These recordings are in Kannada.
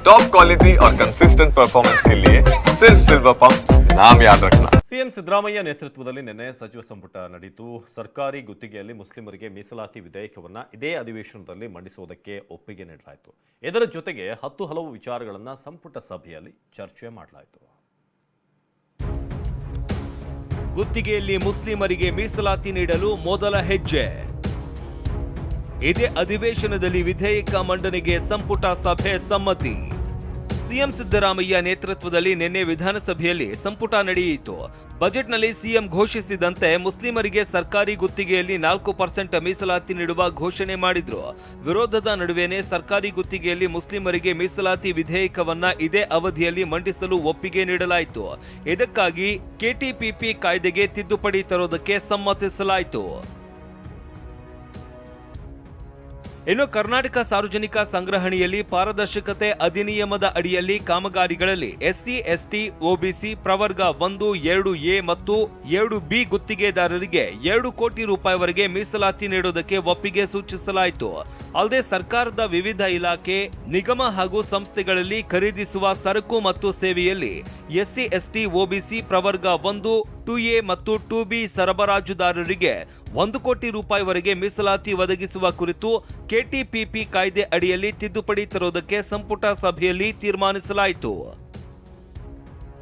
टॉप क्वालिटी और कंसिस्टेंट परफॉर्मेंस के लिए सिर्फ सिल्वर पंप नाम याद रखना ಸಿಎಂ ಸಿದ್ದರಾಮಯ್ಯ ನೇತೃತ್ವದಲ್ಲಿ ನಿನ್ನೆ ಸಚಿವ ಸಂಪುಟ ನಡೆಯಿತು ಸರ್ಕಾರಿ ಗುತ್ತಿಗೆಯಲ್ಲಿ ಮುಸ್ಲಿಮರಿಗೆ ಮೀಸಲಾತಿ ವಿಧೇಯಕವನ್ನ ಇದೇ ಅಧಿವೇಶನದಲ್ಲಿ ಮಂಡಿಸುವುದಕ್ಕೆ ಒಪ್ಪಿಗೆ ನೀಡಲಾಯಿತು ಇದರ ಜೊತೆಗೆ ಹತ್ತು ಹಲವು ವಿಚಾರಗಳನ್ನ ಸಂಪುಟ ಸಭೆಯಲ್ಲಿ ಚರ್ಚೆ ಮಾಡಲಾಯಿತು ಗುತ್ತಿಗೆಯಲ್ಲಿ ಮುಸ್ಲಿಮರಿಗೆ ಮೀಸಲಾತಿ ನೀಡಲು ಮೊದಲ ಹೆಜ್ಜೆ ಇದೇ ಅಧಿವೇಶನದಲ್ಲಿ ವಿಧೇಯಕ ಮಂಡನೆಗೆ ಸಂಪುಟ ಸಭೆ ಸಮ್ಮತಿ ಸಿಎಂ ಸಿದ್ದರಾಮಯ್ಯ ನೇತೃತ್ವದಲ್ಲಿ ನಿನ್ನೆ ವಿಧಾನಸಭೆಯಲ್ಲಿ ಸಂಪುಟ ನಡೆಯಿತು. ಬಜೆಟ್ನಲ್ಲಿ ಸಿಎಂ ಘೋಷಿಸಿದಂತೆ ಮುಸ್ಲಿಮರಿಗೆ ಸರ್ಕಾರಿ ಗುತ್ತಿಗೆಯಲ್ಲಿ ನಾಲ್ಕು ಪರ್ಸೆಂಟ್ ಮೀಸಲಾತಿ ನೀಡುವ ಘೋಷಣೆ ಮಾಡಿದ್ರು. ವಿರೋಧದ ನಡುವೆನೇ ಸರ್ಕಾರಿ ಗುತ್ತಿಗೆಯಲ್ಲಿ ಮುಸ್ಲಿಮರಿಗೆ ಮೀಸಲಾತಿ ವಿಧೇಯಕವನ್ನ ಇದೇ ಅವಧಿಯಲ್ಲಿ ಮಂಡಿಸಲು ಒಪ್ಪಿಗೆ ನೀಡಲಾಯಿತು. ಇದಕ್ಕಾಗಿ ಕೆಟಿಪಿಪಿ ಕಾಯ್ದೆಗೆ ತಿದ್ದುಪಡಿ ತರೋದಕ್ಕೆ ಸಮ್ಮತಿಸಲಾಯಿತು. ಇನ್ನು ಕರ್ನಾಟಕ ಸಾರ್ವಜನಿಕ ಸಂಗ್ರಹಣೆಯಲ್ಲಿ ಪಾರದರ್ಶಕತೆ ಅಧಿನಿಯಮದ ಅಡಿಯಲ್ಲಿ ಕಾಮಗಾರಿಗಳಲ್ಲಿ ಎಸ್ಸಿ, ಎಸ್ಟಿ, ಒಬಿಸಿ ಪ್ರವರ್ಗ ಒಂದು, ಎರಡು ಎ ಮತ್ತು ಎರಡು ಬಿ ಗುತ್ತಿಗೆದಾರರಿಗೆ ಎರಡು ಕೋಟಿ ರೂಪಾಯಿವರೆಗೆ ಮೀಸಲಾತಿ ನೀಡುವುದಕ್ಕೆ ಒಪ್ಪಿಗೆ ಸೂಚಿಸಲಾಯಿತು. ಅಲ್ಲದೆ ಸರ್ಕಾರದ ವಿವಿಧ ಇಲಾಖೆ, ನಿಗಮ ಹಾಗೂ ಸಂಸ್ಥೆಗಳಲ್ಲಿ ಖರೀದಿಸುವ ಸರಕು ಮತ್ತು ಸೇವೆಯಲ್ಲಿ ಎಸ್ಸಿ, ಎಸ್ಟಿ, ಒಬಿಸಿ ಪ್ರವರ್ಗ ಒಂದು ಟು ಎ ಮತ್ತು ಟು ಬಿ ಸರಬರಾಜುದಾರರಿಗೆ ಒಂದು ಕೋಟಿ ರೂಪಾಯಿವರೆಗೆ ಮೀಸಲಾತಿ ಒದಗಿಸುವ ಕುರಿತು ಕೆಟಿಪಿಪಿ ಕಾಯ್ದೆ ಅಡಿಯಲ್ಲಿ ತಿದ್ದುಪಡಿ ತರುವುದಕ್ಕೆ ಸಂಪುಟ ಸಭೆಯಲ್ಲಿ ತೀರ್ಮಾನಿಸಲಾಯಿತು.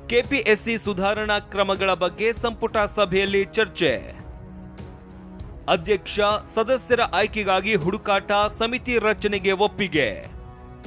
ಕೆಪಿಎಸ್ಸಿ ಸುಧಾರಣಾ ಕ್ರಮಗಳ ಬಗ್ಗೆ ಸಂಪುಟ ಸಭೆಯಲ್ಲಿ ಚರ್ಚೆ. ಅಧ್ಯಕ್ಷ, ಸದಸ್ಯರ ಆಯ್ಕೆಗಾಗಿ ಹುಡುಕಾಟ ಸಮಿತಿ ರಚನೆಗೆ ಒಪ್ಪಿಗೆ.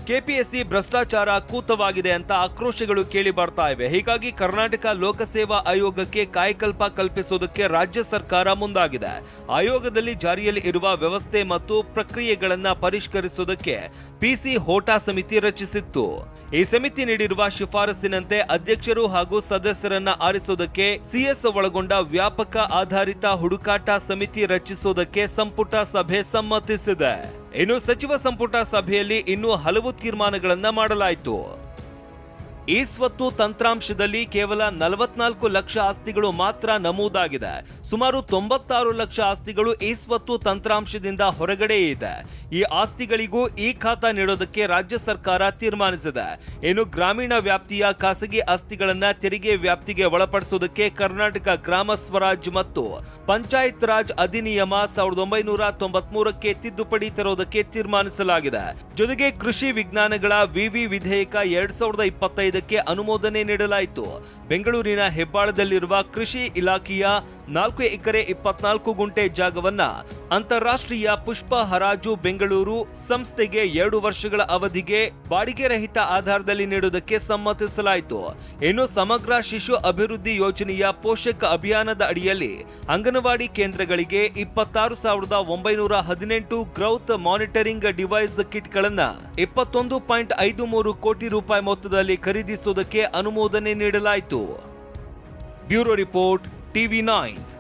ಕೆಪಿಎಸ್ಸಿ ಭ್ರಷ್ಟಾಚಾರ ಕೂತವಾಗಿದೆ ಅಂತ ಆಕ್ರೋಶಗಳು ಕೇಳಿ ಬರ್ತಾ ಇವೆ. ಹೀಗಾಗಿ ಕರ್ನಾಟಕ ಲೋಕಸೇವಾ ಆಯೋಗಕ್ಕೆ ಕಾಯಕಲ್ಪ ಕಲ್ಪಿಸುವುದಕ್ಕೆ ರಾಜ್ಯ ಸರ್ಕಾರ ಮುಂದಾಗಿದೆ. ಆಯೋಗದಲ್ಲಿ ಜಾರಿಯಲ್ಲಿ ಇರುವ ವ್ಯವಸ್ಥೆ ಮತ್ತು ಪ್ರಕ್ರಿಯೆಗಳನ್ನು ಪರಿಷ್ಕರಿಸುವುದಕ್ಕೆ ಪಿಸಿ ಹೋಟಾ ಸಮಿತಿ ರಚಿಸಿತ್ತು. ಈ ಸಮಿತಿ ನೀಡಿರುವ ಶಿಫಾರಸ್ಸಿನಂತೆ ಅಧ್ಯಕ್ಷರು ಹಾಗೂ ಸದಸ್ಯರನ್ನ ಆರಿಸುವುದಕ್ಕೆ ಸಿಎಸ್ ಒಳಗೊಂಡ ವ್ಯಾಪಕ ಆಧಾರಿತ ಹುಡುಕಾಟ ಸಮಿತಿ ರಚಿಸುವುದಕ್ಕೆ ಸಂಪುಟ ಸಭೆ ಸಮ್ಮತಿಸಿದೆ. ಇನ್ನು ಸಚಿವ ಸಂಪುಟ ಸಭೆಯಲ್ಲಿ ಇನ್ನೂ ಹಲವು ತೀರ್ಮಾನಗಳನ್ನ ಮಾಡಲಾಯಿತು. ಈ ಸ್ವತ್ತು ತಂತ್ರಾಂಶದಲ್ಲಿ ಕೇವಲ ನಲವತ್ನಾಲ್ಕು ಲಕ್ಷ ಆಸ್ತಿಗಳು ಮಾತ್ರ ನಮೂದಾಗಿದೆ. ಸುಮಾರು ತೊಂಬತ್ತಾರು ಲಕ್ಷ ಆಸ್ತಿಗಳು ಈ ಸ್ವತ್ತು ತಂತ್ರಾಂಶದಿಂದ ಹೊರಗಡೆ ಇದೆ. ಈ ಆಸ್ತಿಗಳಿಗೂ ಈ ಖಾತಾ ನೀಡೋದಕ್ಕೆ ರಾಜ್ಯ ಸರ್ಕಾರ ತೀರ್ಮಾನಿಸಿದೆ. ಇನ್ನು ಗ್ರಾಮೀಣ ವ್ಯಾಪ್ತಿಯ ಖಾಸಗಿ ಆಸ್ತಿಗಳನ್ನ ತೆರಿಗೆ ವ್ಯಾಪ್ತಿಗೆ ಒಳಪಡಿಸುವುದಕ್ಕೆ ಕರ್ನಾಟಕ ಗ್ರಾಮ ಸ್ವರಾಜ್ ಮತ್ತು ಪಂಚಾಯತ್ ರಾಜ್ ಅಧಿನಿಯಮ ಸಾವಿರದ ಒಂಬೈನೂರ ತೊಂಬತ್ಮೂರಕ್ಕೆ ತಿದ್ದುಪಡಿ ತರುವುದಕ್ಕೆ ತೀರ್ಮಾನಿಸಲಾಗಿದೆ. ಜೊತೆಗೆ ಕೃಷಿ ವಿಜ್ಞಾನಗಳ ವಿವಿ ವಿಧೇಯಕ ಎರಡ್ ಸಾವಿರದ ಇಪ್ಪತ್ತೈದಕ್ಕೆ ಅನುಮೋದನೆ ನೀಡಲಾಯಿತು. ಬೆಂಗಳೂರಿನ ಹೆಬ್ಬಾಳದಲ್ಲಿರುವ ಕೃಷಿ ಇಲಾಖೆಯ ನಾಲ್ಕು ಎಕರೆ ಇಪ್ಪತ್ನಾಲ್ಕು ಗುಂಟೆ ಜಾಗವನ್ನ ಅಂತಾರಾಷ್ಟ್ರೀಯ ಪುಷ್ಪ ಹರಾಜು ಬೆಂಗಳೂರು ಸಂಸ್ಥೆಗೆ ಎರಡು ವರ್ಷಗಳ ಅವಧಿಗೆ ಬಾಡಿಗೆ ರಹಿತ ಆಧಾರದಲ್ಲಿ ನೀಡುವುದಕ್ಕೆ ಸಮ್ಮತಿಸಲಾಯಿತು. ಇನ್ನು ಸಮಗ್ರ ಶಿಶು ಅಭಿವೃದ್ಧಿ ಯೋಜನೆಯ ಪೋಷಕ ಅಭಿಯಾನದ ಅಡಿಯಲ್ಲಿ ಅಂಗನವಾಡಿ ಕೇಂದ್ರಗಳಿಗೆ ಇಪ್ಪತ್ತಾರು ಸಾವಿರದ ಒಂಬೈನೂರ ಹದಿನೆಂಟು ಗ್ರೌತ್ ಮಾನಿಟರಿಂಗ್ ಡಿವೈಸ್ ಕಿಟ್ಗಳನ್ನು ಇಪ್ಪತ್ತೊಂದು ಪಾಯಿಂಟ್ ಐದು ಮೂರು ಕೋಟಿ ರೂಪಾಯಿ ಮೊತ್ತದಲ್ಲಿ ಖರೀದಿಸುವುದಕ್ಕೆ ಅನುಮೋದನೆ ನೀಡಲಾಯಿತು. Bureau report. TV9.